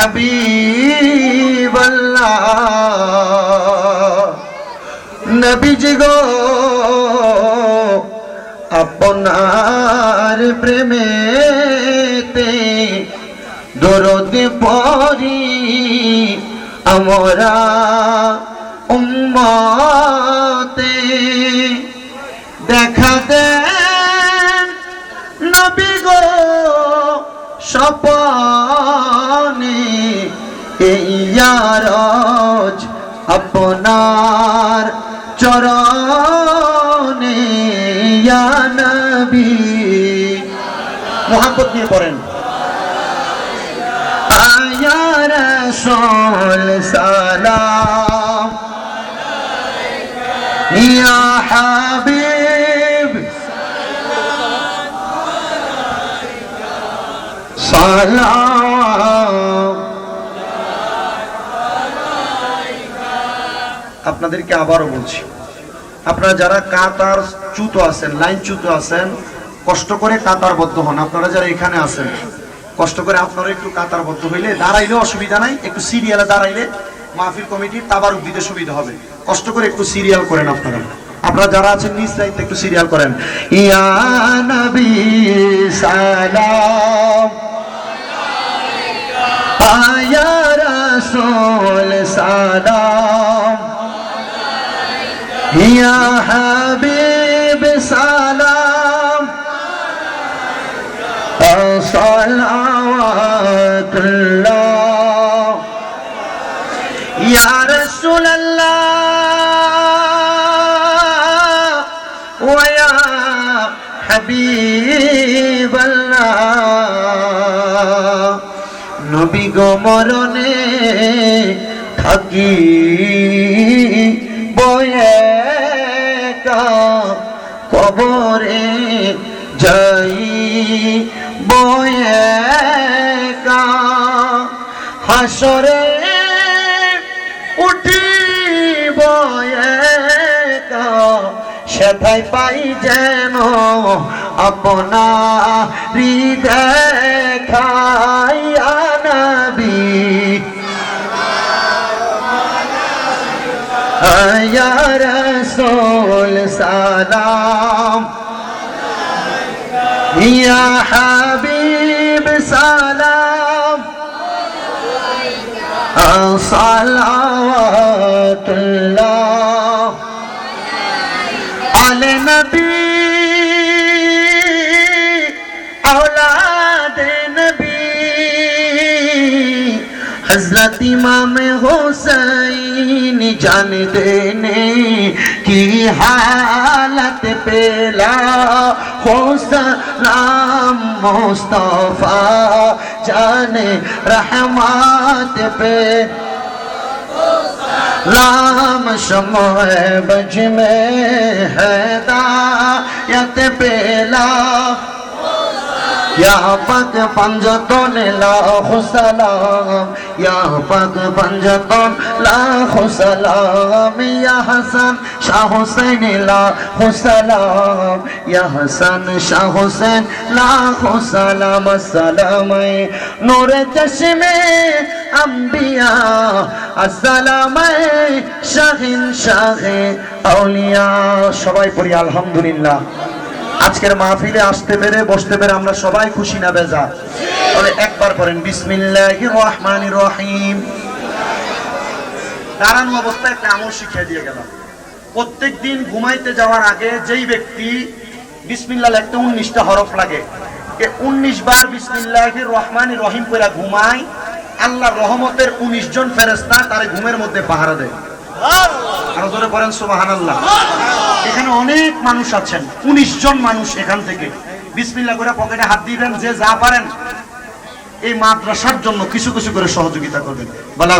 হাবিবাল্লাহ। নবীজি গো আপনার প্রেমেতে দরদ পরি আমরা উম্মতে। দেখা দেন নবী গো স্বপনে ইয়ারজ আপনার চরণে নবী। মোহাম্মত নিয়ে পড়েন। আয়া রাসূল সালাম। ইয়া হাবিব। সালাম। আপনাদেরকে আবারও বলছি। আপনারা যারা কাতার চ্যুত আছেন, লাইন চ্যুত আছেন, কষ্ট করে কাতারবদ্ধ হন। আপনারা যারা এখানে আছেন, কষ্ট করে আপনারা একটু কাতারবদ্ধ হইলে দাঁড়াইলে অসুবিধা নাই, একটু সিরিয়ালে দাঁড়াইলে মাহফিল কমিটির তাবারুক দিতে সুবিধা হবে। কষ্ট করে একটু সিরিয়াল করেন আপনারা। আপনারা যারা আছেন, নিজ দায়িত্বে একটু সিরিয়াল করেন। ইয়া নবী সালাম। আয়া রাসূল সালাম। ইয়া হাবিব সালাম صلوات الله يا رسول الله ويا حبيب الله নবী গো মরণে থাকি বয়ে কবরে যাই বয়ে হাসরে উঠি বয়ে সেথায় পাই যেন আপনারি দেখাইয়া নবী। يا رسول سلام يا حبيب سلام صلوات الله على نبي حضرت امام حسین جان دینے کی حالت پیلا حسلام مصطفیٰ جان رحمت پہ رام شمع بج میں ہدایت پیلا পাক পঞ্জতন লাহসালাম ইয়া পাক পঞ্জতন লাহসালাম ইয়া হাসান শাহ হোসেন লাহসালাম ইয়া হাসান শাহ হোসেন লাহসালাম আসসালাম নূর চশমে আম্বিয়া, আসসালাম শাহিন শাহে আউলিয়া। সবাই পড়ি আলহামদুলিল্লাহ। আজকের মাহফিলে আসতে পেরে, বসতে পেরে আমরা সবাই খুশি না বেজা? তবে একবার করেন বিসমিল্লাহির রহমানির রহিম। দাঁড়ানো অবস্থায় একটা আমল শিখিয়ে দিয়ে গেলাম। প্রত্যেক দিন ঘুমাইতে যাওয়ার আগে যেই ব্যক্তি বিসমিল্লাহ একটা উনিশটা হরফ লাগে, এ উনিশ বার বিসমিল্লাহির রহমান রহিম করে ঘুমায় আল্লাহ রহমতের উনিশ জন ফেরেস্তা তার ঘুমের মধ্যে পাহারা দেয়। আরও জোরে করেন সুবাহান আল্লাহ এখানে অনেক মানুষ আছেন, উনিশ জন মানুষ এখান থেকে। বিসমিল্লা করে পকেটে হাত দিবেন যে যা পারেন। এই মাদ্রাসার জন্য কিছু কিছু করে সহযোগিতা করবেন। বলা